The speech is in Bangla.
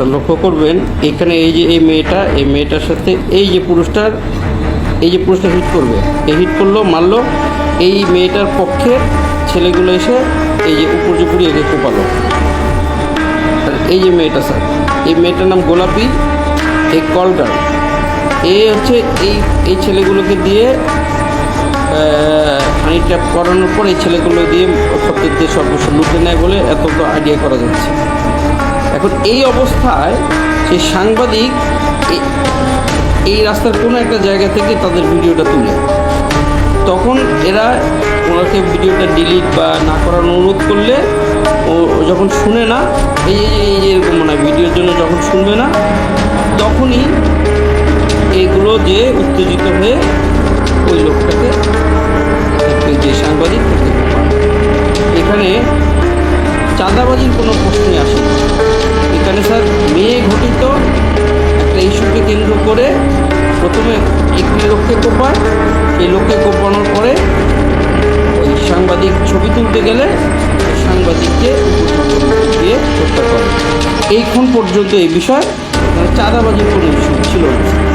আচ্ছা লক্ষ্য করবেন, এখানে এই যে এই মেয়েটা, এই মেয়েটার সাথে এই যে পুরুষটার এই যে পুরুষটা হিট করবে, এই হিট করল, মারলো, এই মেয়েটার পক্ষে ছেলেগুলো এসে এই যে উপর জুপুরি একে কোপালো এই যে মেয়েটা স্যার এই মেয়েটার নাম গোলাপি, এই কলগার এ হচ্ছে এই এই ছেলেগুলোকে দিয়ে হানি ট্যাপ করানোর পর এই ছেলেগুলো দিয়ে খপ্পের দিয়ে সর্বস্ব লুটে নেয় বলে এত আইডিয়া করা যাচ্ছে। এখন এই অবস্থায় সেই সাংবাদিক এই- রাস্তার কোনো একটা জায়গা থেকে তাদের ভিডিওটা তুলে তখন এরা ওনাকে ভিডিওটা ডিলিট বা না করার অনুরোধ করলে ও যখন শুনে না, এই যে এই যে, এরকম মানে ভিডিওর জন্য যখন শুনবে না, তখনই এগুলো যে উত্তেজিত হয়ে ওই লোকটাকে যে সাংবাদিক। এখানে চাঁদাবাজির কোনো প্রশ্নই আসে না। এখানে স্যার? মেয়ে ঘটিত একটা ইস্যুকে কেন্দ্র করে প্রথমে একটি লোককে কোপায় এই লোককে কোপানোর পরে ওই সাংবাদিক ছবি তুলতে গেলে সাংবাদিককে দিয়ে হত্যা করে। এইক্ষণ পর্যন্ত এই বিষয় চাঁদাবাজির কোনো ইস্যু ছিল না।